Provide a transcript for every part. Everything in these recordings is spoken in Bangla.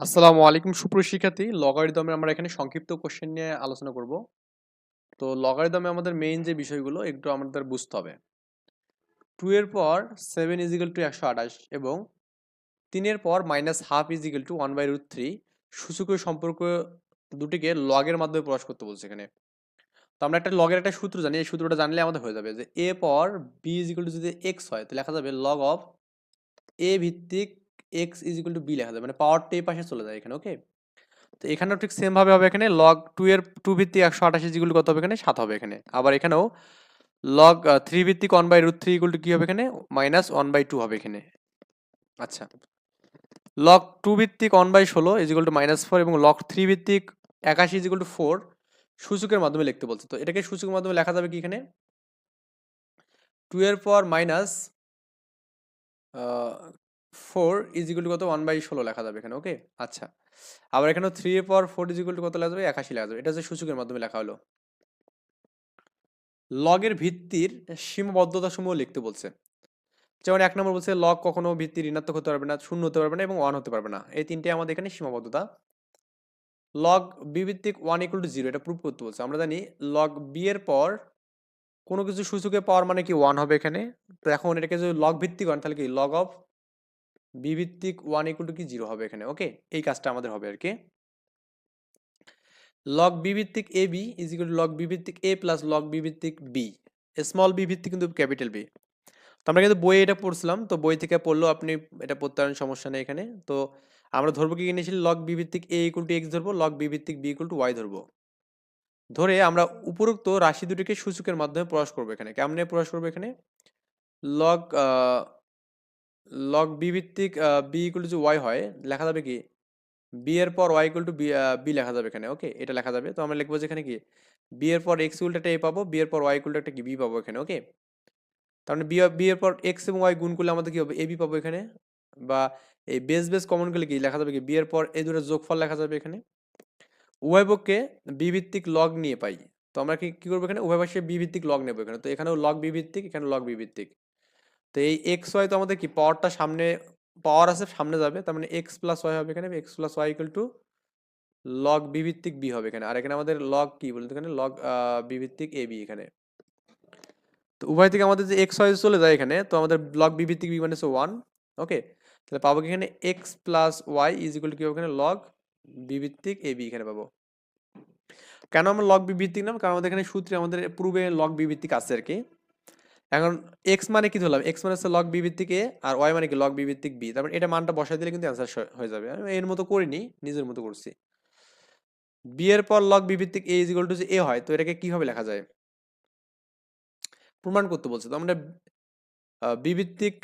আসসালামু আলাইকুম সুপ্রিয় শিক্ষার্থী। লগারিদমে আমরা এখানে সংক্ষিপ্ত কোশ্চেন নিয়ে আলোচনা করব। তো লগারিদমে আমাদের মেইন যে বিষয়গুলো, একটু আমাদের বুঝতে হবে। টু এর পর সেভেন ইজিক্যাল টু একশো আঠাশ এবং তিনের পর minus half is equal to one by root three সূচকীয় সম্পর্ক দুটিকে লগের মাধ্যমে প্রকাশ করতে বলছে এখানে। তো আমরা একটা লগের একটা সূত্র জানি, এই সূত্রটা জানলে আমাদের হয়ে যাবে যে এ পর বি ইজিক্যাল টু যদি এক্স হয় তাহলে লেখা যাবে লগ অফ এ ভিত্তিক X is equal to B লেখা যাবে মানে পাওয়ারটা এই পাশে চলে যায় এখানে ওকে তো এখানেও ঠিক সেম ভাবে হবে এখানে লগ টু এর টু ভিত্তিক একশো আঠাশি যেগুলো কত হবে এখানে? সাত হবে এখানে। আবার এখানেও লগ থ্রি ভিত্তিক one by root three equal to কী হবে এখানে? মাইনাস ওয়ান বাই টু হবে এখানে। আচ্ছা। লগ টু ভিত্তিক ওয়ান বাই ষোলো is equal to minus four এবং লগ থ্রি ভিত্তিক একাশি ইজ ইকুয়াল টু ফোর সূচকের মাধ্যমে লিখতে বলছে। তো এটাকে সূচকের মাধ্যমে লেখা যাবে কি এখানে? টু এর পর minus four is equal to কত? ওয়ান বাই ষোলো লেখা যাবে এখানে ওকে আচ্ছা। আবার এখানে থ্রি এর পর ফোর ইজ ইকুয়াল টু কত লেখা যাবে? একাশি লেখা যাবে। এটা হচ্ছে সূচকের মাধ্যমে লেখা হলো। লগের ভিত্তির সীমাবদ্ধতা সমূহ লিখতে বলছে। যেমন এক নম্বর বলছে লগ কখনো ভিত্তি ঋণাত্মক হতে পারবে না, শূন্য হতে পারবে না এবং ওয়ান হতে পারবে না। এই তিনটে আমাদের এখানে সীমাবদ্ধতা। লগ বি ভিত্তিক ওয়ান ইকুয়াল টু জিরো এটা প্রুভ করতে বলছে। আমরা জানি লগ বি এর পর কোনো কিছু সূচকে পাওয়ার মানে কি ওয়ান হবে এখানে? তো এখন এটাকে যদি লগ ভিত্তিক করেন তাহলে কি? লগ অফ বি ভিত্তিক ওয়ান ইকুয়াল টু কি জিরো হবে এখানে ওকে এই কাজটা আমাদের হবে আর কি। লগ বি ভিত্তিক A B is equal to log B ভিত্তিক এ প্লাস লগ বি ভিত্তিক বি স্মল বি ভিত্তিক কিন্তু ক্যাপিটাল বি তো আমরা কিন্তু বইয়ে এটা পড়ছিলাম, তো বই থেকে পড়লেও আপনি এটা পড়তে পারেন, সমস্যা নেই এখানে। তো আমরা ধরবো কি ইনিশিয়ালি লগ বি ভিত্তিক এ ইকুয়াল টু এক্স ধরবো লগ বি ভিত্তিক বি ইকুয়াল টু ওয়াই ধরবো। ধরে আমরা উপরোক্ত রাশি দুটিকে সূচকের মাধ্যমে প্রকাশ করব এখানে, কেমনে প্রকাশ করব এখানে? লগ লগ বি ভিত্তিক বি ইকুয়াল টু ওয়াই হয়, লেখা যাবে কি? বি এর পর Y equal to B B লেখা যাবে এখানে ওকে এটা লেখা যাবে। তো আমরা লিখব যে এখানে কি? বি এর পর এক্স ইকুয়াল একটা এ পাবো বি এর পর ওয়াই ইকুয়াল একটা কি? বি পাবো এখানে ওকে তার মানে বি এর পর এক্স এবং ওয়াই গুণ করলে আমাদের কি হবে? এ বি পাবো এখানে। বা এই বেস বেস কমন করলে কি? লেখা যাবে কি? বি এর পর এই দুটো যোগফল লেখা যাবে এখানে। উভয় পক্ষে বি ভিত্তিক লগ নিয়ে পাই। তো আমরা কি কি করব এখানে? উভয় পাশে বি ভিত্তিক লগ নেব এখানে। তো এখানেও লগ বি ভিত্তিক এখানে লগ বি ভিত্তিক। তো এই এক্স ওয়াই তো আমাদের কি? পাওয়ারটা সামনে পাওয়ার আছে, সামনে যাবে। তার মানে এক্স প্লাস ওয়াই হবে এখানে। X plus Y equal to log B ভিত্তিক বি হবে এখানে। আর এখানে আমাদের লগ কি বলতে এখানে? লগ বি ভিত্তিক এ বি এখানে। তো উভয় থেকে আমাদের যে এক্স ওয়াই চলে যায় এখানে, তো আমাদের লগ বি ভিত্তিক বি মানে ওয়ান ওকে তাহলে পাবো কি এখানে? X plus Y is equal to কি হবে এখানে? লগ বি ভিত্তিক এ বি এখানে পাবো। কেন আমরা লগ বি ভিত্তিক নাম? কারণ আমাদের এখানে সূত্রে আমাদের পূর্বে লগ বি ভিত্তিক আছে আর কি। এখন এক্স মানে কি ধরলাম? এক্স মানে হচ্ছে লগ বি ভিত্তিক এ আর ওয়াই মানে কি লগ বি ভিত্তিক বি তারপর এটা মানটা বসাই দিলে কিন্তু অ্যান্সার হয়ে যাবে। আমি এর মতো করিনি, নিজের মতো করছি। বি এর পর লগ বি ভিত্তিক A is equal to A হয়, তো এটাকে কীভাবে লেখা যায়? প্রমাণ করতে বলছে। তো আমরা বি ভিত্তিক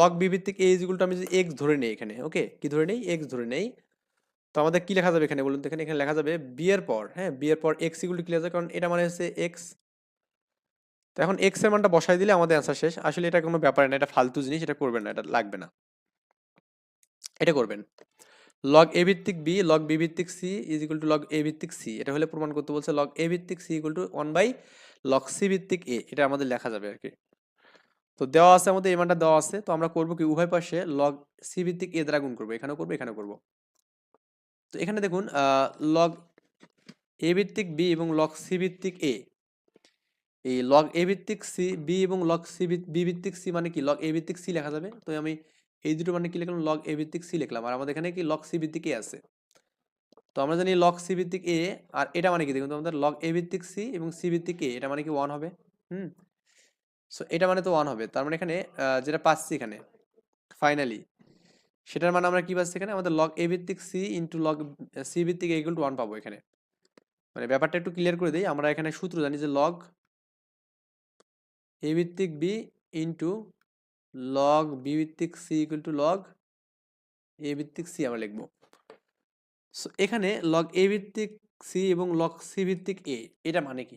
লগ বি ভিত্তিক এ ইজ ইকুয়াল টু আমি যদি এক্স ধরে নেই এখানে ওকে কি ধরে নেই? এক্স ধরে নেই। তো আমাদের কি লেখা যাবে এখানে বলুন তো? এখানে এখানে লেখা যাবে বি এর পর হ্যাঁ? বি এর পর এক্স ইকুয়াল টু কি লেখা যাবে কারণ এটা মানে হচ্ছে এক্স তো এখন এক্সের মানটা বসাই দিলে আমাদের অ্যান্সার শেষ। আসলে এটা কোনো ব্যাপার না, এটা ফালতু জিনিস, এটা করবেন না, এটা লাগবে না। এটা করবেন। লগ এ ভিত্তিক বি লগ বি ভিত্তিক C is equal to log A ভিত্তিক সি এটা হলে প্রমাণ করতে বলছে লগ এ ভিত্তিক C equal to one by log C ভিত্তিক এ এটা আমাদের লেখা যাবে আর কি তো দেওয়া আছে আমাদের, এই মানটা দেওয়া আছে। তো আমরা করব কি, উভয় পাশে লগ সি ভিত্তিক এ দ্বারা গুণ করব। এখানেও করব এখানেও করব। তো এখানে দেখুন লগ এ ভিত্তিক বি এবং লগ সি ভিত্তিক এ এই লগ এ ভিত্তিক সি বি এবং লগ সি বি ভিত্তিক সি মানে কি? লগ এ ভিত্তিক সি লেখা যাবে। তো আমি এই দুটো মানে কি লিখলাম? লগ এ ভিত্তিক সি লিখলাম। আর আমাদের এখানে কি? লগ সি ভিত্তিক এ আছে। তো আমরা জানি লগ সি ভিত্তিক এ আর এটা মানে কি? দেখুন তো আমাদের লগ এ ভিত্তিক সি এবং সি ভিত্তিক এ এটা মানে কি ওয়ান হবে? হুম? সো এটা মানে তো ওয়ান হবে। তার মানে এখানে যেটা পাচ্ছি এখানে ফাইনালি সেটার মানে আমরা কি পাচ্ছি এখানে? আমাদের লগ এ ভিত্তিক সি ইন্টু লগ সি ভিত্তিক এ ইকুয়াল টু ওয়ান পাবো এখানে। মানে ব্যাপারটা একটু ক্লিয়ার করে দিই। আমরা এখানে সূত্র জানি যে লগ এ ভিত্তিক বি ইন্টু লগ বি ভিত্তিক C equal to log A ভিত্তিক সি আমরা লিখব। সো এখানে লগ এ ভিত্তিক সি এবং লগ সি ভিত্তিক এ এটা মানে কি?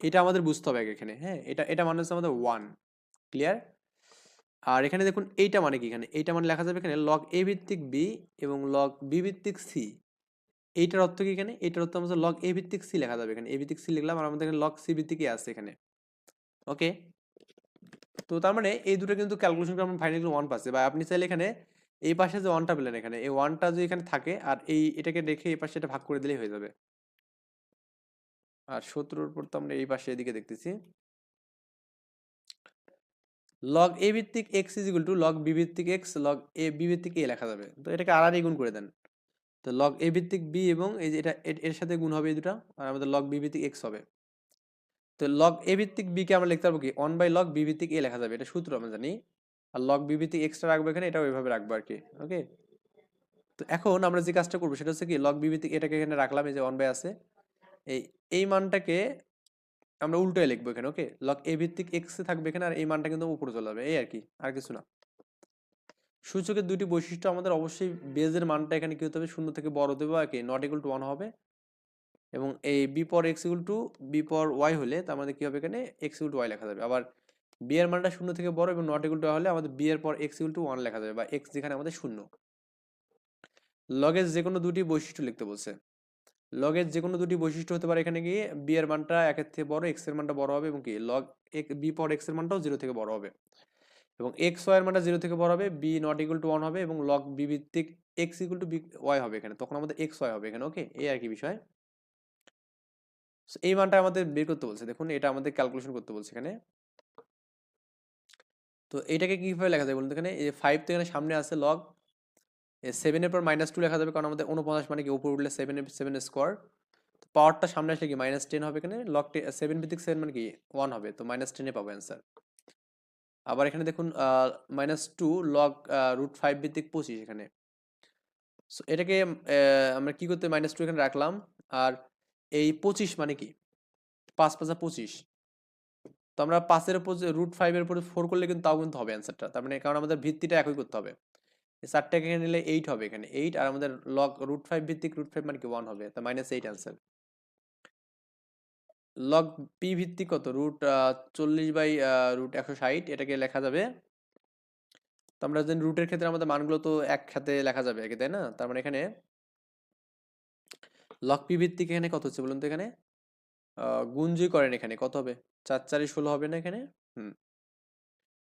এটা আমাদের বুঝতে হবে এখানে হ্যাঁ? এটা এটা মানে হচ্ছে আমাদের ওয়ান ক্লিয়ার আর এখানে দেখুন, এইটা মানে কি এখানে? এইটা মানে লেখা যাবে এখানে লগ এ ভিত্তিক বি এবং লগ বি ভিত্তিক সি এইটার অর্থ কি এখানে? এইটার অর্থ আমাদের লগ এ ভিত্তিক সি লেখা যাবে এখানে। এ ভিত্তিক সি লিখলাম আর আমাদের এখানে লগ সি ভিত্তিক এ আছে এখানে। ওকে? তো তার মানে এই দুটো কিন্তু ক্যালকুলেশন করে আমরা ফাইনালি ওয়ান পাচ্ছে। বা আপনি চাইলে এখানে এই পাশে যে ওয়ানটা পেলেন এখানে, এই ওয়ানটা যদি এখানে থাকে আর এই এটাকে রেখে এই পাশে এটা ভাগ করে দিলেই হয়ে যাবে। আর সতেরোর উপর তো আমরা এই পাশে এদিকে দেখতেছি। লগ এ ভিত্তিক X is equal to log B ভিত্তিক এক্স লগ এ বি ভিত্তিক এ লেখা যাবে। তো এটাকে আর গুণ করে দেন। তো লগ এ ভিত্তিক বি এবং এই যে এটা, এর সাথে গুণ হবে এই দুটা, আর আমাদের লগ বি ভিত্তিক এক্স হবে। তো লগ এ ভিত্তিক বি কে আমরা লিখতে পারব কি? ওয়ান বাই লগ বি ভিত্তিক এ লেখা যাবে। এটা সূত্র আমরা জানি। আর লগ বি ভিত্তিক এক্সটা রাখব এখানে এটা ওইভাবে রাখব আর কি ওকে তো এখন আমরা যে কাজটা করব, সেটা হচ্ছে কি? লগ বি ভিত্তিক এটাকে এখানে রাখলাম, এই যে ওয়ান বাই আছে। এই এই মানটাকে আমরা উল্টোয় লিখব এখানে ওকে লগ এ ভিত্তিক এক্স থাকবে এখানে, আর এই মানটা কিন্তু উপরে চলে যাবে। এই আর কি আর কিছু না। সূচকের দুটি বৈশিষ্ট্য আমাদের অবশ্যই বেজের মানটা এখানে কি হতে হবে? শূন্য থেকে বড় হবে আর কি? নট ইকুয়াল টু ওয়ান হবে। এবং এই বি পর এক্স ইকুয়াল টু বি পর ওয়াই হলে তার মধ্যে কি হবে এখানে এক্স ইকুয়াল টু ওয়াই লেখা যাবে। আবার বি এর মানটা শূন্য থেকে বড় এবং নট ইকুয়াল টু হলে আমাদের বি এর পর এক্স ইকুয়াল টু ওয়ান লেখা যাবে বা এক্স যেখানে আমাদের শূন্য। লগের যে কোনো দুটি বৈশিষ্ট্য লিখতে বলছে। লগের যে কোনো দুটি বৈশিষ্ট্য হতে পারে এখানে গিয়ে বি এর মানটা একের থেকে বড় এক্সের মানটা বড় হবে এবং কি লগ এক বি পর এক্সের মানটাও জিরো থেকে বড় হবে। এবং এক্স ওয়াই এর মানটা জিরো থেকে বড় হবে B not equal to one হবে এবং লগ বি ভিত্তিক X equal to B Y হবে এখানে। তখন আমাদের এক্স ওয়াই হবে এখানে ওকে এই আর কি বিষয়। এই মানটা আমাদের বের করতে বলছে। দেখুন, এটা আমাদের ক্যালকুলেশন করতে বলছে এখানে। তো এটাকে কীভাবে লেখা যায় বলুন এখানে? এই ফাইভ তো এখানে সামনে আছে লগ সেভেনের পর মাইনাস টু লেখা যাবে কারণ আমাদের উনপঞ্চাশ মানে কি? উপর উঠলে সেভেন সেভেন স্কোয়ার তো পাওয়ারটা সামনে আসলে কি? মাইনাস টেন হবে এখানে। লগ সেভেন ভিত্তিক সেভেন মানে কি? ওয়ান হবে। তো মাইনাস টেনে পাবো অ্যান্সার আবার এখানে দেখুন minus two log root five ভিত্তিক পঁচিশ এখানে। সো এটাকে আমরা কি করতে মাইনাস টু এখানে রাখলাম। আর এই পঁচিশ মানে কি? পাঁচ, পাঁচা পঁচিশ। তো আমরা পাঁচের উপর রুট ফাইভের উপরে ফোর করলে কিন্তু তাও কিন্তু হবে অ্যান্সারটা তার মানে কারণ আমাদের ভিত্তিটা একই করতে হবে। এই চারটাকে এখানে নিলে এইট হবে এখানে। এইট আর আমাদের লগ রুট ফাইভ ভিত্তিক রুট ফাইভ মানে কি? ওয়ান হবে। তা minus eight answer log P ভিত্তিক কত? রুট চল্লিশ বাই রুট একশো ষাট। এটাকে লেখা যাবে। তো আমরা জানি রুটের ক্ষেত্রে আমাদের মানগুলো তো একসাথে লেখা যাবে আগে, তাই না? তার মানে এখানে লগ পি ভিত্তিক এখানে কত হচ্ছে বলুন তো এখানে? যদি করেন এখানে কত হবে? চার চারি ষোলো হবে না এখানে? হুম।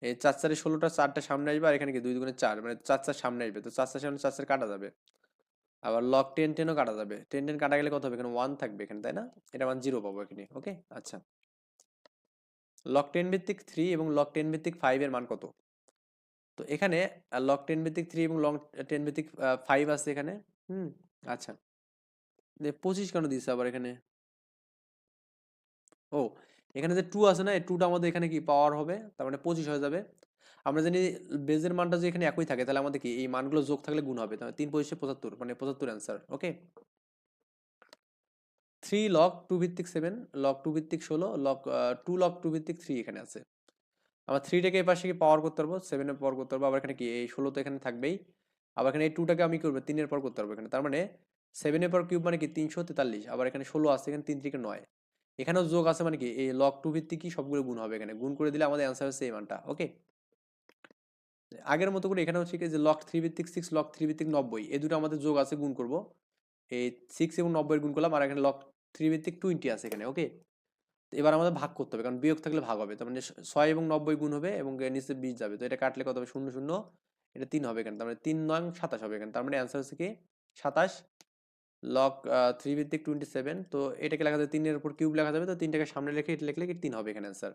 এই চার চারি ষোলোটা চারটা সামনে আসবে আর এখানে কি দুই দুগুণে চার? মানে চার চার সামনে আসবে। তো চার চার সামনে চার চার কাটা যাবে। আবার লক টেন টেনও কাটা যাবে। টেন টেন কাটা গেলে কত হবে? এখানে ওয়ান থাকবে এখানে, তাই না? এটা মান জিরো পাবো এখানে ওকে আচ্ছা। লক টেন ভিত্তিক থ্রি এবং লক টেন ভিত্তিক ফাইভ এর মান কত? তো এখানে লক টেন ভিত্তিক থ্রি এবং লং টেন ভিত্তিক ফাইভ আছে এখানে, হুম? আচ্ছা। পঁচিশ কেন দিয়েছে আবার এখানে? ও, এখানে যে টু আছে না, এই টুটা আমাদের এখানে কি পাওয়ার হবে? তার মানে পঁচিশ হয়ে যাবে। আমরা জানি বেজের মানটা যে এখানে একই থাকে, তাহলে আমাদের কি এই মানগুলো যোগ থাকলে গুণ হবে? তাহলে তিন পঁচিশে পঁচাত্তর মানে পঁচাত্তর answer okay three log two ভিত্তিক সেভেন লক টু ভিত্তিক ষোলো লক টু লক টু ভিত্তিক থ্রি এখানে আছে। আমরা থ্রিটাকে এই পাশে কি পাওয়ার করতে পারব? সেভেনের পাওয়ার করতে পারব, আবার এখানে কি? এই ষোলো তো এখানে থাকবেই। আবার এখানে এই টুটাকে আমি করব? তিনের পর করতে পারব এখানে। তার মানে সেভেনের পর কিউব মানে কি তিনশো তেতাল্লিশ, আবার এখানে ষোলো আছে এখানে তিন থেকে নয়। এখানেও যোগ আছে মানে কি, এই লক টু ভিত্তিক সবগুলো গুণ হবে এখানে। গুণ করে দিলে আমাদের অ্যান্সার হচ্ছে এই মানটা ওকে আগের মতো করে এখানে হচ্ছে কি যে লক থ্রি ভিত্তিক সিক্স লক থ্রি ভিত্তিক নব্বই, এই দুটো আমাদের যোগ আছে, গুণ করব। এই সিক্স এবং নব্বই গুণ করলাম, আর এখানে লক থ্রি ভিত্তিক টোয়েন্টি আছে এখানে ওকে এবার আমাদের ভাগ করতে হবে, কারণ বিয়োগ থাকলে ভাগ হবে, তার মানে ছয় এবং নব্বই গুণ হবে এবং নিচে বিশ যাবে, তো এটা কাটলে কত হবে? শূন্য শূন্য, এটা তিন হবে এখানে, তার মানে তিন নয় সাতাশ হবে এখানে, তার মানে অ্যান্সার হচ্ছে কি সাতাশ লক থ্রি ভিত্তিক টোয়েন্টি সেভেন তো এটাকে লেখা যাবে তিনের উপর কিউব লেখা যাবে, তো তিনটাকে সামনে রেখে এটা লিখলে কি তিন হবে এখানে অ্যান্সার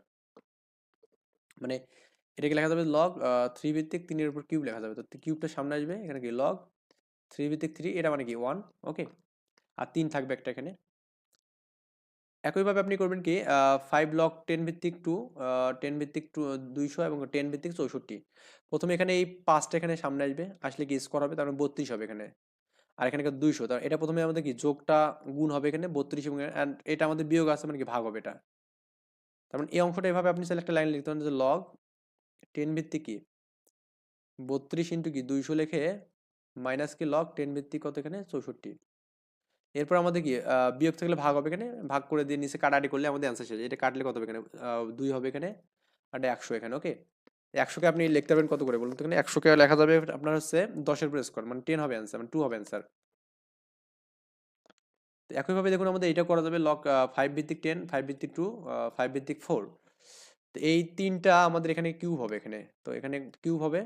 মানে এটাকে লেখা যাবে লগ থ্রি ভিত্তিক তিনের উপর কিউব লেখা যাবে, তো কিউবটা সামনে আসবে, এখানে কি লগ থ্রি ভিত্তিক থ্রি এটা মানে কি ওয়ান ওকে আর তিন থাকবে একটা এখানে। একইভাবে আপনি করবেন কি ফাইভ লক টেন ভিত্তিক টু টেন ভিত্তিক টু দুইশো এবং টেন ভিত্তিক চৌষট্টি। প্রথমে এখানে এই পাঁচটা এখানে সামনে আসবে, আসলে কি স্কোর হবে? তার মানে বত্রিশ হবে এখানে। আর এখানে দুইশো। তার এটা প্রথমে আমাদের কি যোগটা গুণ হবে এখানে বত্রিশ এবং এটা আমাদের বিয়োগ আছে মানে কি ভাগ হবে এটা। তার মানে এই অংশটা এভাবে আপনি চাইলে একটা লাইন লিখতে পারেন যে লগ টেন ভিত্তিক কি? বত্রিশ ইন্টু কি দুইশো লেখে মাইনাস কি লগ টেন ভিত্তিক কত এখানে? চৌষট্টি। এরপর আমাদের কি বিয়োগ থাকলে ভাগ হবে এখানে, ভাগ করে দিয়ে নিচে কাটাকাটি করলে আমাদের অ্যান্সার শেষ। এটা কাটলে কত হবে এখানে? দুই হবে এখানে, আর একশো এখানে ওকে একশোকে আপনি লিখতে পারবেন কত করে বলুন তো? এখানে একশোকে লেখা যাবে আপনার হচ্ছে দশের উপর স্কোয়ার মানে টেন হবে অ্যান্সার মানে টু হবে অ্যান্সার একইভাবে দেখুন আমাদের এটা করা যাবে লক ফাইভ ভিত্তিক টেন ফাইভ ভিত্তিক টু ফাইভ ভিত্তিক ফোর তো এই তিনটা আমাদের এখানে কিউব হবে এখানে। তো এখানে কিউব হবে।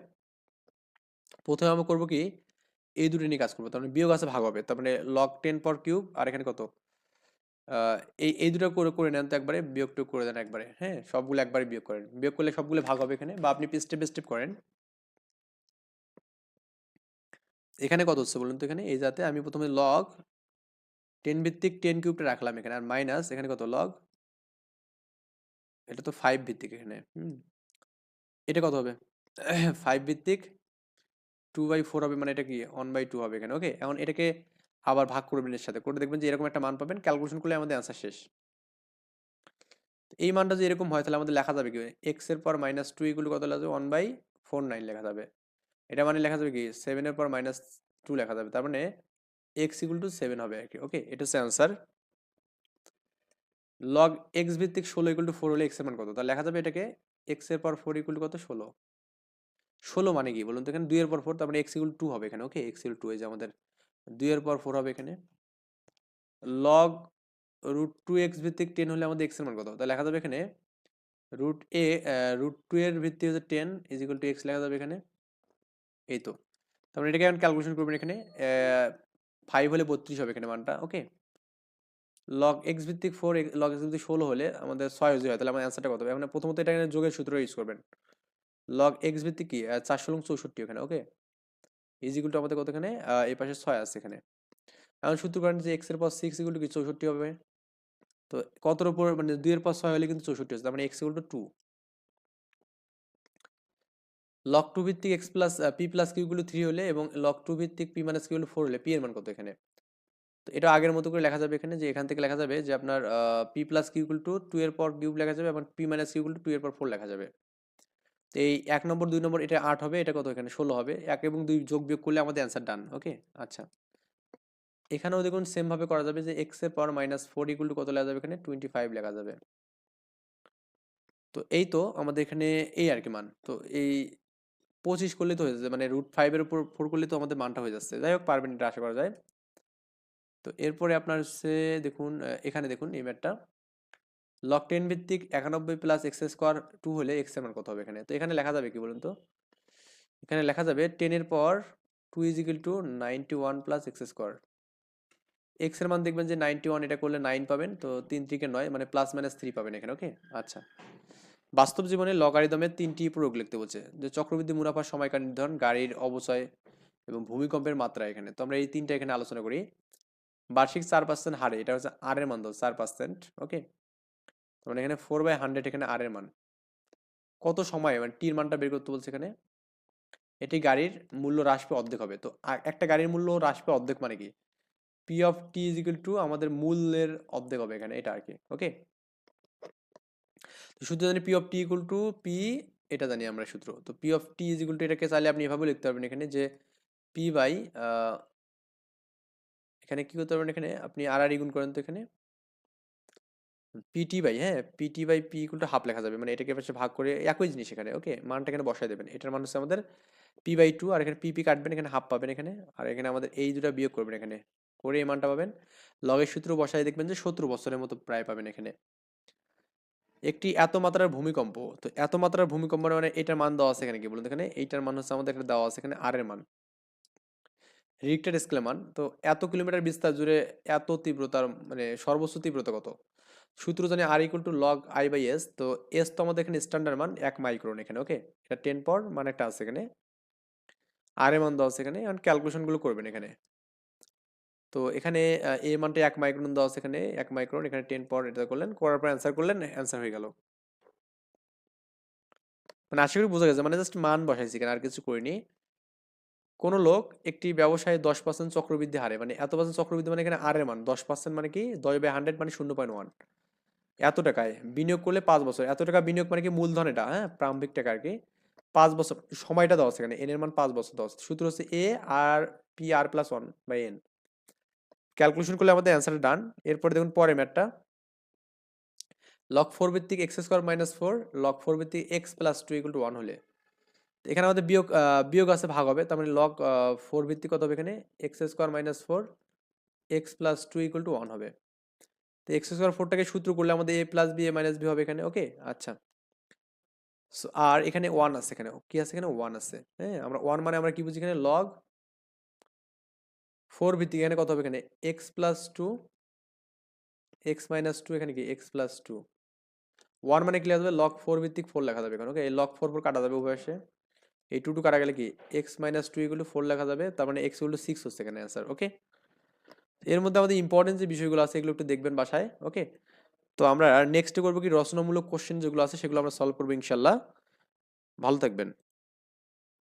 প্রথমে আমরা করব কি? এই দুটো নিয়ে কাজ করব, তার মানে বিয়োগ আছে, ভাগ হবে। তার মানে লগ টেন পর কিউব আর এখানে কত? এই এই দুটো করে করে নেন তো একবারে, বিয়োগ টিয়োগ করে দেন একবারে হ্যাঁ? সবগুলো একবারে বিয়োগ করেন। বিয়োগ করলে সবগুলো ভাগ হবে এখানে, বা আপনি স্টেপ স্টেপ করেন। এখানে কত হচ্ছে বলুন তো এখানে? এই যাতে আমি প্রথমে লগ টেন ভিত্তিক টেন কিউবটা রাখলাম এখানে, আর মাইনাস এখানে কত? লগ এটা তো ফাইভ ভিত্তিক এখানে, হুম? এটা কত হবে? ফাইভ ভিত্তিক টু বাই ফোর হবে মানে এটা কি? ওয়ান বাই টু হবে এখানে ওকে এখন এটাকে আবার ভাগ করবেন এর সাথে। করে দেখবেন যে, এরকম একটা মান পাবেন। ক্যালকুলেশন করলে আমাদের অ্যান্সার শেষ। এই মানটা যে এরকম হয়, তাহলে আমাদের লেখা যাবে কি? এক্সের পর মাইনাস টু এগুলো কত লাগবে ওয়ান বাই ফোর নাইন লেখা যাবে। এটা মানে লেখা যাবে কি? সেভেনের পর মাইনাস টু লেখা যাবে। তার মানে এক্স ইকুয়াল টু সেভেন হবে আর কি ওকে এটা হচ্ছে অ্যান্সার লগ এক্স ভিত্তিক ষোলো ইকুয়াল টু ফোর হলে এক্সের মান কত? তাহলে লেখা যাবে এটাকে এক্সের পর ফোর ইকুয়াল কত? ষোলো। ষোলো মানে কি? বলুন তো এখানে দুইয়ের পর ফোর তার মানে এক্স ইকুয়াল টু হবে এখানে ওকে এক্স ইকুয়াল টু এই যে আমাদের দুইয়ের পর ফোর হবে এখানে। লগ রুট টু এক্স ভিত্তিক টেন হলে আমাদের এক্সের মান কত? তাহলে লেখা যাবে এখানে রুট এ রুট টু এর ভিত্তি হচ্ছে ten is equal to x লেখা যাবে এখানে। এই তো। তারপরে এটাকে এখন ক্যালকুলেশন করবেন এখানে ফাইভ হলে বত্রিশ হবে এখানে মানটা ওকে লগ এক্স ভিত্তিক ফোর লগ এক্স ভিত্তিক ষোলো হলে আমাদের ছয় হয় তাহলে আমাদের অ্যান্সারটা কত হবে? এখন প্রথমত এটা এখানে যোগের সূত্র ইউজ করবেন। লগ এক্স ভিত্তিক কি? চারশো চৌষট্টি ওখানে ওকে ইজ ইকুয়াল টু আমাদের কত এখানে আহ, এই পাশে ছয় আছে এখানে। এখন সূত্র করেন যে এক্সের পর সিক্স ইকুয়াল টু কি চৌষট্টি হবে? তো কতর উপর মানে দুইয়ের পর ছয় হলে কিন্তু চৌষট্টি হচ্ছে তার মানে x equal to two log two ভিত্তিক x plus p plus q গুলো থ্রি হলে এবং লক টু ভিত্তিক পি মাইনাস কিউ ফোর হলে পি এর মান কত এখানে? তো এটা আগের মতো করে লেখা যাবে এখানে যে এখান থেকে লেখা যাবে যে আপনার পি প্লাস কিউ গুলো টু টু এর পর কিউব লেখা যাবে এবং পি মাইনাস কিউ গুলো টু এর পর ফোর লেখা যাবে। তো এই এক নম্বর, দুই নম্বর এটা আট হবে, এটা কত এখানে? ষোলো হবে। এক এবং দুই যোগ বিয়োগ করলে আমাদের অ্যান্সার ডান ওকে আচ্ছা। এখানেও দেখুন সেম ভাবে করা যাবে যে এক্সের power minus four equal to কত লেখা যাবে এখানে? টোয়েন্টি ফাইভ লেখা যাবে। তো এই তো আমাদের এখানে এই আর কি মান। তো এই পঁচিশ করলে তো হয়ে যাচ্ছে মানে রুট ফাইভের উপর ফোর করলে তো আমাদের মানটা হয়ে যাচ্ছে। যাই হোক, পারবেন এটা আশা করা যায়। তো এরপরে আপনার হচ্ছে দেখুন এখানে দেখুন, এই ম্যাটটা লক টেন ভিত্তিক একানব্বই প্লাস এক্স স্কোয়ার টু হলে এক্সের মান কত হবে এখানে? তো এখানে লেখা যাবে কি বলুন তো? এখানে লেখা যাবে টেনের পর two is equal to ninety one plus x square এক্সের মান দেখবেন যে নাইনটি ওয়ান এটা করলে নাইন পাবেন, তো তিন থেকে নয় মানে প্লাস মাইনাস থ্রি পাবেন এখানে ওকে আচ্ছা। বাস্তব জীবনে লগারিদমের তিনটি প্রয়োগ লিখতে বলছে, যে চক্রবৃদ্ধি মুনাফার সময়কাল নির্ধারণ, গাড়ির অবচয় এবং ভূমিকম্পের মাত্রা এখানে। তো আমরা এই তিনটা এখানে আলোচনা করি। বার্ষিক চার পার্সেন্ট হারে, এটা হচ্ছে আর এর মান চার পার্সেন্ট ওকে মানে এখানে ফোর বাই হান্ড্রেড এখানে আর এর মান। কত সময় মানে টির মানটা বের করতে বলছে এখানে? এটি গাড়ির মূল্য হ্রাস পেয়ে অর্ধেক হবে। তো একটা গাড়ির মূল্য হ্রাস পেয়ে অর্ধেক মানে কি? P of t is equal to আমাদের মূল্যের অর্ধেক হবে এখানে, এটা আর কি ওকে তো সূত্র জানি p of t equal to p এটা জানি আমরা সূত্র। তো p of t is equal to এটাকে চাইলে আপনি এভাবে লিখতে পারবেন এখানে যে পি বাই এখানে কি করতে পারবেন এখানে? আপনি আর আর গুণ করেন তো এখানে। পিটি বাই হ্যাঁ? PT by p equal to half লেখা যাবে। মানে এটাকে পাশে ভাগ করে একই জিনিস এখানে ওকে মানটা এখানে বসায় দেবেন। এটার মান হচ্ছে আমাদের পি বাই টু আর এখানে পি পি কাটবেন, এখানে হাফ পাবেন এখানে। আর এখানে আমাদের এই দুটো বিয়োগ করবেন এখানে। করে এই মানটা পাবেন। লগের সূত্র বসায় দেখবেন যে সত্তর বছরের মতো প্রায় পাবেন এখানে। একটি এত মাত্রার ভূমিকম্প। তো এত মাত্রার ভূমিকম্প মানে এটার মান দেওয়া আছে এখানে কি বলুন এখানে। এইটার মান হচ্ছে আমাদের এখানে দেওয়া আছে এখানে আর এর মান। রিক্টার স্কেলের মান। তো এত কিলোমিটার বিস্তার জুড়ে এত তীব্রতার মানে সর্বোচ্চ তীব্রতা কত? সূত্র জানি R equal to log I by S তো এস তো আমাদের এখানে স্ট্যান্ডার্ড মান, এক মাইক্রোন এখানে ওকে এটা টেন পর মানে একটা আছে এখানে। আর এ মান দেওয়া আছে এখানে, এখন ক্যালকুলেশনগুলো করবেন এখানে। তো এখানে এ মানটা এক মাইক্রোন দেওয়া আছে এখানে, এক মাইক্রোন এখানে টেন পর এটা করলেন, করার পর অ্যান্সার করলেন অ্যান্সার হয়ে গেল। মানে আশা করি বোঝা গেছে মানে জাস্ট মান বসাইছি এখানে, আর কিছু করিনি। কোন লোক একটি ব্যবসায় দশ পার্সেন্ট চক্রবৃদ্ধি হারে মানে এত পার্সেন্ট চক্রবৃদ্ধি মানে এখানে আর এর মান, দশ পার্সেন্ট মানে কি? দশ বাই হান্ড্রেড মানে শূন্য পয়েন্ট ওয়ান এত টাকায়? বিনিয়োগ করলে পাঁচ বছর। এত টাকা বিনিয়োগ মানে কি মূলধন এটা? হ্যাঁ প্রারম্ভিক টাকা আর কি। পাঁচ বছর, সময়টা দেওয়া এখানে। এন এর মান পাঁচ বছর আছে। সূত্র হচ্ছে A R P R plus one by N calculation করলে আমাদের অ্যান্সারটা ডান এরপরে দেখুন পরে ম্যাটটা লক ফোর ভিত্তিক x square minus four log four ভিত্তিক x plus two equal to one হলে। এখানে আমাদের বিয়োগ বিয়োগ আছে, ভাগ হবে। তার মানে লক ফোর ভিত্তিক কত হবে এখানে? X square minus four x plus two equal to one হবে। তো এক্স স্কোয়ার ফোরটাকে সূত্র করলে আমাদের A plus B A minus B হবে এখানে ওকে আচ্ছা। সো আর এখানে ওয়ান আছে এখানে কি আছে এখানে? ওয়ান আছে। হ্যাঁ আমরা ওয়ান মানে আমরা কি বুঝি এখানে? লগ ফোর ভিত্তিক। এখানে কত হবে এখানে? X plus two x minus two এখানে কি? এক্স প্লাস টু ওয়ান মানে কি আসবে? লগ ফোর ভিত্তিক ফোর লেখা যাবে এখানে ওকে এই লগ ফোর ফোর কাটা যাবে উভয় পাশে এই টু টু কাটা গেলে কি? এক্স মাইনাস টু এগুলো ফোর লেখা যাবে, তার মানে এক্স এগুলো সিক্স হচ্ছে এখানে অ্যান্সার ওকে এর মধ্যে আমাদের ইম্পর্টেন্ট যে বিষয়গুলো আছে, এগুলো একটু দেখবেন বাসায় ওকে তো আমরা নেক্সট করব কি রচনামূলক কোশ্চেন যেগুলো আছে, সেগুলো আমরা সলভ করব ইনশাল্লাহ ভালো থাকবেন।